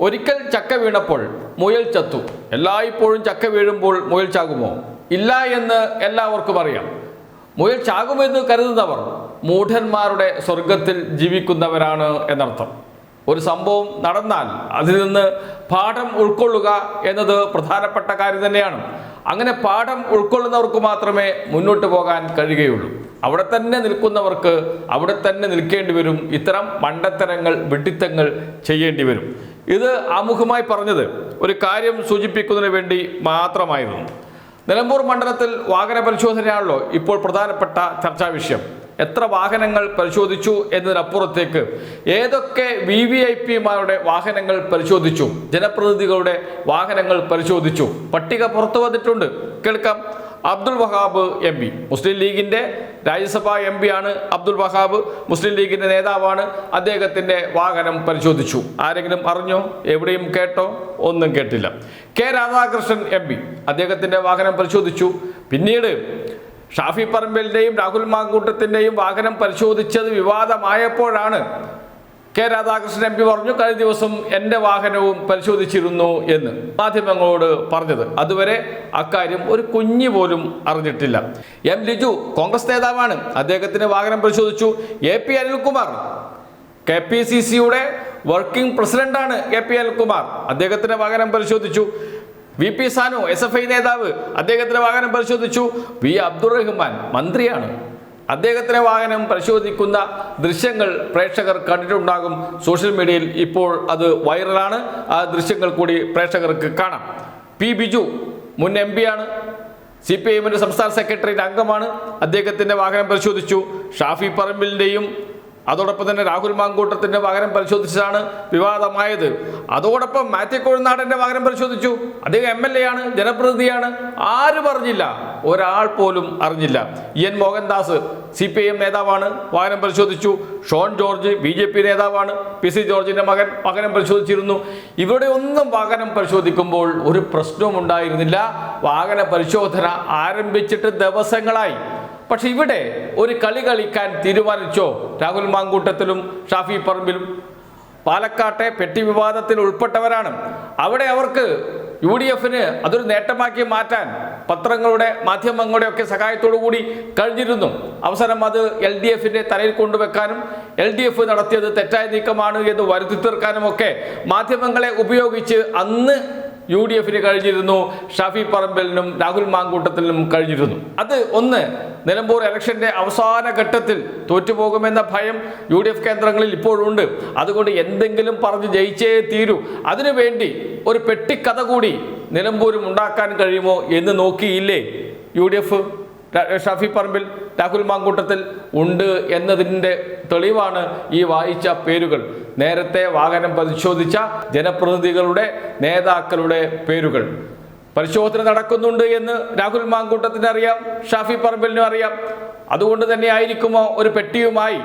ഒരിക്കൽ ചക്ക വീണപ്പോൾ മുയൽ ചത്തു. എല്ലായ്പ്പോഴും ചക്ക വീഴുമ്പോൾ മുയൽ ചാകുമോ? ഇല്ല എന്ന് എല്ലാവർക്കും അറിയാം. മുയൽ ചാകുമെന്ന് കരുതുന്നവർ മൂഢന്മാരുടെ സ്വർഗത്തിൽ ജീവിക്കുന്നവരാണ് എന്നർത്ഥം. ഒരു സംഭവം നടന്നാൽ അതിൽ നിന്ന് പാഠം ഉൾക്കൊള്ളുക എന്നത് പ്രധാനപ്പെട്ട കാര്യം തന്നെയാണ്. അങ്ങനെ പാഠം ഉൾക്കൊള്ളുന്നവർക്ക് മാത്രമേ മുന്നോട്ട് പോകാൻ കഴിയുകയുള്ളൂ. അവിടെ തന്നെ നിൽക്കുന്നവർക്ക് അവിടെ തന്നെ നിൽക്കേണ്ടി വരും. ഇത്തരം മണ്ടത്തരങ്ങൾ വെട്ടിത്തങ്ങൾ ചെയ്യേണ്ടി വരും. ഇത് ആമുഖമായി പറഞ്ഞത് ഒരു കാര്യം സൂചിപ്പിക്കുന്നതിന് വേണ്ടി മാത്രമായിരുന്നു. നിലമ്പൂർ മണ്ഡലത്തിൽ വാഹന പരിശോധനയാണല്ലോ ഇപ്പോൾ പ്രധാനപ്പെട്ട ചർച്ചാ വിഷയം. എത്ര വാഹനങ്ങൾ പരിശോധിച്ചു എന്നതിനപ്പുറത്തേക്ക് ഏതൊക്കെ വി വി ഐ പിമാരുടെ വാഹനങ്ങൾ പരിശോധിച്ചു? ജനപ്രതിനിധികളുടെ വാഹനങ്ങൾ പരിശോധിച്ചു. പട്ടിക പുറത്തു വന്നിട്ടുണ്ട്. കേൾക്കാം. Abdul Wahab M P. മുസ്ലിം ലീഗിന്റെ രാജ്യസഭാ എം പി ആണ് അബ്ദുൾ വഹാബ്. മുസ്ലിം ലീഗിന്റെ നേതാവാണ് അദ്ദേഹത്തിന്റെ വാഹനം പരിശോധിച്ചു. ആരെങ്കിലും അറിഞ്ഞോ? എവിടെയും കേട്ടോ? ഒന്നും കേട്ടില്ല. K Radhakrishnan M P. അദ്ദേഹത്തിന്റെ വാഹനം പരിശോധിച്ചു. പിന്നീട് ഷാഫി പറമ്പലിന്റെയും രാഹുൽ മാങ്കൂട്ടത്തിന്റെയും വാഹനം പരിശോധിച്ചത് വിവാദമായപ്പോഴാണ് കെ രാധാകൃഷ്ണൻ എം പി പറഞ്ഞു കഴിഞ്ഞ ദിവസം എന്റെ വാഹനവും പരിശോധിച്ചിരുന്നു എന്ന് മാധ്യമങ്ങളോട് പറഞ്ഞത്. അതുവരെ അക്കാര്യം ഒരു കുഞ്ഞു പോലും അറിഞ്ഞിട്ടില്ല. എം ലിജു കോൺഗ്രസ് നേതാവാണ്. അദ്ദേഹത്തിന്റെ വാഹനം പരിശോധിച്ചു. A P Anilkumar K P C സിയുടെ വർക്കിംഗ് പ്രസിഡന്റാണ് എ പി അനിൽകുമാർ. അദ്ദേഹത്തിന്റെ വാഹനം പരിശോധിച്ചു. V P Sanu S F I നേതാവ് അദ്ദേഹത്തിന്റെ വാഹനം പരിശോധിച്ചു. വി അബ്ദുറഹ്മാൻ മന്ത്രിയാണ്. അദ്ദേഹത്തിന്റെ വാഹനം പരിശോധിക്കുന്ന ദൃശ്യങ്ങൾ പ്രേക്ഷകർ കണ്ടിട്ടുണ്ടാകും. സോഷ്യൽ മീഡിയയിൽ ഇപ്പോൾ അത് വൈറലാണ്. ആ ദൃശ്യങ്ങൾ കൂടി പ്രേക്ഷകർക്ക് കാണാം. പി ബിജു മുൻ എം ആണ്. സി പി ഐ എമ്മിന്റെ സംസ്ഥാന സെക്രട്ടറിയുടെ അംഗമാണ്. അദ്ദേഹത്തിന്റെ വാഹനം പരിശോധിച്ചു. ഷാഫി പറമ്പിലിന്റെയും അതോടൊപ്പം തന്നെ രാഹുൽ മാങ്കൂട്ടത്തിന്റെ പകരം പരിശോധിച്ചതാണ് വിവാദമായത്. അതോടൊപ്പം മാത്യു കോഴിനാടന്റെ പകരം പരിശോധിച്ചു. അദ്ദേഹം എം എൽ എ ആണ് ജനപ്രതിനിധിയാണ്. ആര് പറഞ്ഞില്ല? ഒരാൾ പോലും അറിഞ്ഞില്ല. N Mohandas C P I M നേതാവാണ് വാഹനം പരിശോധിച്ചു. Shone George B J P നേതാവാണ് പി സി ജോർജിന്റെ മകൻ വാഹനം പരിശോധിച്ചിരുന്നു. ഇവിടെ ഒന്നും വാഹനം പരിശോധിക്കുമ്പോൾ ഒരു പ്രശ്നവും ഉണ്ടായിരുന്നില്ല. വാഹന പരിശോധന ആരംഭിച്ചിട്ട് ദിവസങ്ങളായി. പക്ഷെ ഇവിടെ ഒരു കളി കളിക്കാൻ തീരുമാനിച്ചോ? രാഹുൽ മാങ്കൂട്ടത്തിലും ഷാഫി പറമ്പിലും. പാലക്കാട്ടെ പെട്ടി വിവാദത്തിൽ ഉൾപ്പെട്ടവരാണ്. അവിടെ അവർക്ക് യു ഡി എഫിന് അതൊരു നേട്ടമാക്കി മാറ്റാൻ പത്രങ്ങളുടെ മാധ്യമങ്ങളുടെ ഒക്കെ സഹായത്തോടു കൂടി കഴിഞ്ഞിരുന്നു. അവസരം അത് എൽ ഡി എഫിന്റെ തലയിൽ കൊണ്ടുവെക്കാനും എൽ ഡി എഫ് നടത്തിയത് തെറ്റായ നീക്കമാണ് എന്ന് വരുത്തി തീർക്കാനും ഒക്കെ മാധ്യമങ്ങളെ ഉപയോഗിച്ച് അന്ന് യു ഡി എഫിന് കഴിഞ്ഞിരുന്നു ഷാഫി പറമ്പലിനും രാഹുൽ മാങ്കൂട്ടത്തിനും കഴിഞ്ഞിരുന്നു. അത് ഒന്ന് നിലമ്പൂർ ഇലക്ഷന്റെ അവസാന ഘട്ടത്തിൽ തോറ്റുപോകുമെന്ന ഭയം യു ഡി എഫ് കേന്ദ്രങ്ങളിൽ ഇപ്പോഴുണ്ട്. അതുകൊണ്ട് എന്തെങ്കിലും പറഞ്ഞ് ജയിച്ചേ തീരൂ. അതിനുവേണ്ടി ഒരു പെട്ടിക്കഥ കൂടി നിലമ്പൂരും ഉണ്ടാക്കാൻ കഴിയുമോ എന്ന് നോക്കിയില്ലേ U D F Shafi Parambil Rahul Mamkootathil ഉണ്ട് എന്നതിന്റെ തെളിവാണ് ഈ വായിച്ച പേരുകൾ. നേരത്തെ വാഹനം പരിശോധിച്ച ജനപ്രതിനിധികളുടെ നേതാക്കളുടെ പേരുകൾ. പരിശോധന നടക്കുന്നുണ്ട് എന്ന് രാഹുൽ മാങ്കൂട്ടത്തിന് അറിയാം ഷാഫി പറമ്പിലിനും അറിയാം. അതുകൊണ്ട് തന്നെ ആയിരിക്കുമോ ഒരു പെട്ടിയുമായി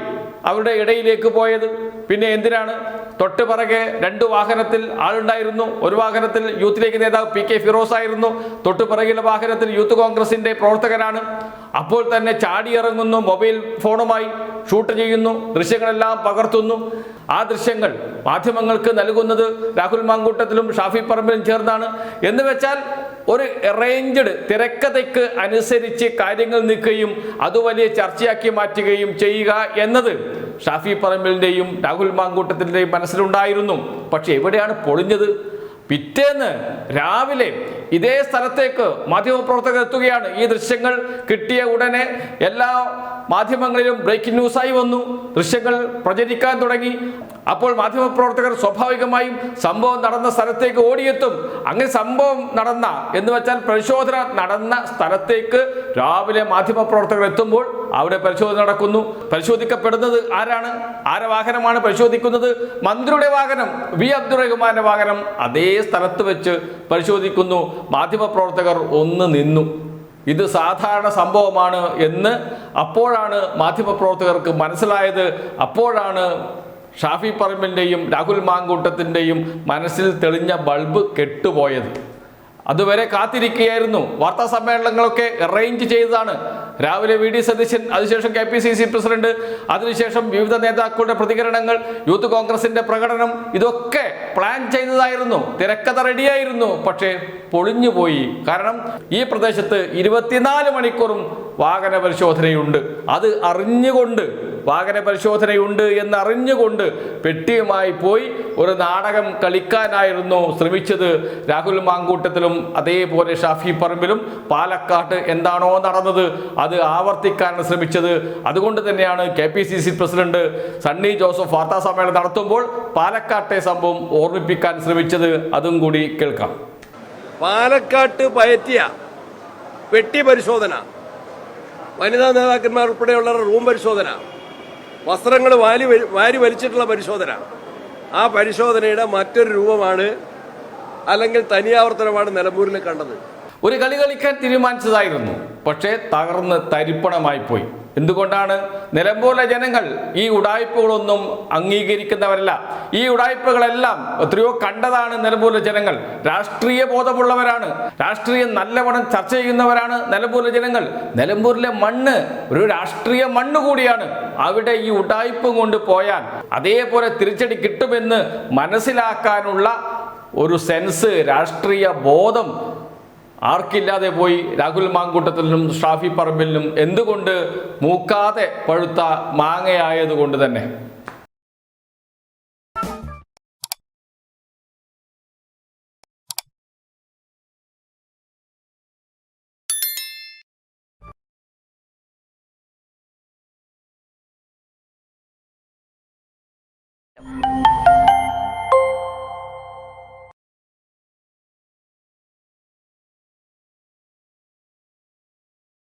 അവരുടെ ഇടയിലേക്ക് പോയത്. പിന്നെ എന്തിനാണ്? തൊട്ട് പിറകെ രണ്ട് വാഹനത്തിൽ ആളുണ്ടായിരുന്നു. ഒരു വാഹനത്തിൽ യൂത്ത് ലീഗ് നേതാവ് പി കെ ഫിറോസ് ആയിരുന്നു. തൊട്ട് പിറകിലെ വാഹനത്തിൽ യൂത്ത് കോൺഗ്രസിന്റെ പ്രവർത്തകനാണ്. അപ്പോൾ തന്നെ ചാടിയിറങ്ങുന്നു മൊബൈൽ ഫോണുമായി ഷൂട്ട് ചെയ്യുന്നു ദൃശ്യങ്ങളെല്ലാം പകർത്തുന്നു. ആ ദൃശ്യങ്ങൾ മാധ്യമങ്ങൾക്ക് നൽകുന്നത് രാഹുൽ മാങ്കൂട്ടത്തിലും ഷാഫി പറമ്പിലും ചേർന്നാണ്. എന്ന് വെച്ചാൽ ഒരു അറേഞ്ച്ഡ് തിരക്കഥയ്ക്ക് അനുസരിച്ച് കാര്യങ്ങൾ നിൽക്കുകയും അത് വലിയ ചർച്ചയാക്കി മാറ്റുകയും ചെയ്യുക എന്നത് ഷാഫി പറമ്പിലിന്റെയും രാഹുൽ മാങ്കൂട്ടത്തിന്റെയും മനസ്സിലുണ്ടായിരുന്നു. പക്ഷെ എവിടെയാണ് പൊളിഞ്ഞത്? പിറ്റേന്ന് രാവിലെ ഇതേ സ്ഥലത്തേക്ക് മാധ്യമപ്രവർത്തകർ എത്തുകയാണ്. ഈ ദൃശ്യങ്ങൾ കിട്ടിയ ഉടനെ എല്ലാ മാധ്യമങ്ങളിലും ബ്രേക്കിംഗ് ന്യൂസായി വന്നു. ദൃശ്യങ്ങൾ പ്രചരിക്കാൻ തുടങ്ങി. അപ്പോൾ മാധ്യമപ്രവർത്തകർ സ്വാഭാവികമായും സംഭവം നടന്ന സ്ഥലത്തേക്ക് ഓടിയെത്തും. അങ്ങനെ സംഭവം നടന്ന എന്ന് വെച്ചാൽ പരിശോധന നടന്ന സ്ഥലത്തേക്ക് രാവിലെ മാധ്യമപ്രവർത്തകർ എത്തുമ്പോൾ അവിടെ പരിശോധന നടക്കുന്നു. പരിശോധിക്കപ്പെടുന്നത് ആരാണ്? ആരെ വാഹനമാണ് പരിശോധിക്കുന്നത്? മന്ത്രിയുടെ വാഹനം വി. അബ്ദുറഹ്മാന്റെ വാഹനം അതേ സ്ഥലത്ത് വെച്ച് പരിശോധിക്കുന്നു. മാധ്യമപ്രവർത്തകർ ഒന്ന് നിന്നു. ഇത് സാധാരണ സംഭവമാണ് എന്ന് അപ്പോഴാണ് മാധ്യമപ്രവർത്തകർക്ക് മനസ്സിലായത്. അപ്പോഴാണ് ഷാഫി പറമ്പിന്റെയും രാഹുൽ മാങ്കൂട്ടത്തിന്റെയും മനസ്സിൽ തെളിഞ്ഞ ബൾബ് കെട്ടുപോയത്. അതുവരെ കാത്തിരിക്കുകയായിരുന്നു. വാർത്താ സമ്മേളനങ്ങളൊക്കെ അറേഞ്ച് ചെയ്തതാണ്. രാവിലെ വി ഡി സതീശൻ അതിനുശേഷം K P C C president അതിനുശേഷം വിവിധ നേതാക്കളുടെ പ്രതികരണങ്ങൾ യൂത്ത് കോൺഗ്രസിന്റെ പ്രകടനം ഇതൊക്കെ പ്ലാൻ ചെയ്തതായിരുന്നു. തിരക്കഥ റെഡിയായിരുന്നു പക്ഷേ പൊളിഞ്ഞുപോയി. കാരണം ഈ പ്രദേശത്ത് ഇരുപത്തിനാല് മണിക്കൂറും വാഹന പരിശോധനയുണ്ട്. അത് അറിഞ്ഞുകൊണ്ട് വാഹന പരിശോധനയുണ്ട് എന്ന് അറിഞ്ഞുകൊണ്ട് പെട്ടിയുമായി പോയി ഒരു നാടകം കളിക്കാനായിരുന്നു ശ്രമിച്ചത്. രാഹുൽ മാങ്കൂട്ടത്തിലും അതേപോലെ ഷാഫി പറമ്പിലും പാലക്കാട്ട് എന്താണോ നടന്നത് അത് ആവർത്തിക്കാനാണ് ശ്രമിച്ചത്. അതുകൊണ്ട് തന്നെയാണ് K P C C president Sunny Joseph വാർത്താ സമ്മേളനം നടത്തുമ്പോൾ പാലക്കാട്ടെ സംഭവം ഓർമ്മിപ്പിക്കാൻ ശ്രമിച്ചത്. അതും കൂടി കേൾക്കാം. പാലക്കാട്ട് പയറ്റിയ പെട്ടി പരിശോധന. വനിതാ നേതാക്കന്മാർ ഉൾപ്പെടെയുള്ള റൂം പരിശോധന. വസ്ത്രങ്ങൾ വാരി വാരി വലിച്ചിട്ടുള്ള പരിശോധന. ആ പരിശോധനയുടെ മറ്റൊരു രൂപമാണ് അല്ലെങ്കിൽ തനിയാവർത്തനമാണ് നിലമ്പൂരിൽ കണ്ടത്. ഒരു കളി കളിക്കാൻ തീരുമാനിച്ചതായിരുന്നു. പക്ഷേ തകർന്ന് തരിപ്പണമായി പോയി. എന്തുകൊണ്ടാണ്? നിലമ്പൂരിലെ ജനങ്ങൾ ഈ ഉടായ്പകളൊന്നും അംഗീകരിക്കുന്നവരല്ല. ഈ ഉടായ്പകളെല്ലാം എത്രയോ കണ്ടതാണ് നിലമ്പൂരിലെ ജനങ്ങൾ. രാഷ്ട്രീയ ബോധമുള്ളവരാണ്. രാഷ്ട്രീയം നല്ലവണ്ണം ചർച്ച ചെയ്യുന്നവരാണ് നിലമ്പൂരിലെ ജനങ്ങൾ. നിലമ്പൂരിലെ മണ്ണ് ഒരു രാഷ്ട്രീയ മണ്ണ് കൂടിയാണ്. അവിടെ ഈ ഉടായ്പ കൊണ്ട് പോയാൽ അതേപോലെ തിരിച്ചടി കിട്ടുമെന്ന് മനസ്സിലാക്കാനുള്ള ഒരു സെൻസ് രാഷ്ട്രീയ ബോധം ആർക്കില്ലാതെ പോയി രാഹുൽ മാങ്കൂട്ടത്തിലും ഷാഫി പറമ്പിലും എന്തുകൊണ്ട് മൂക്കാതെ പഴുത്ത മാങ്ങയായതുകൊണ്ട് തന്നെ?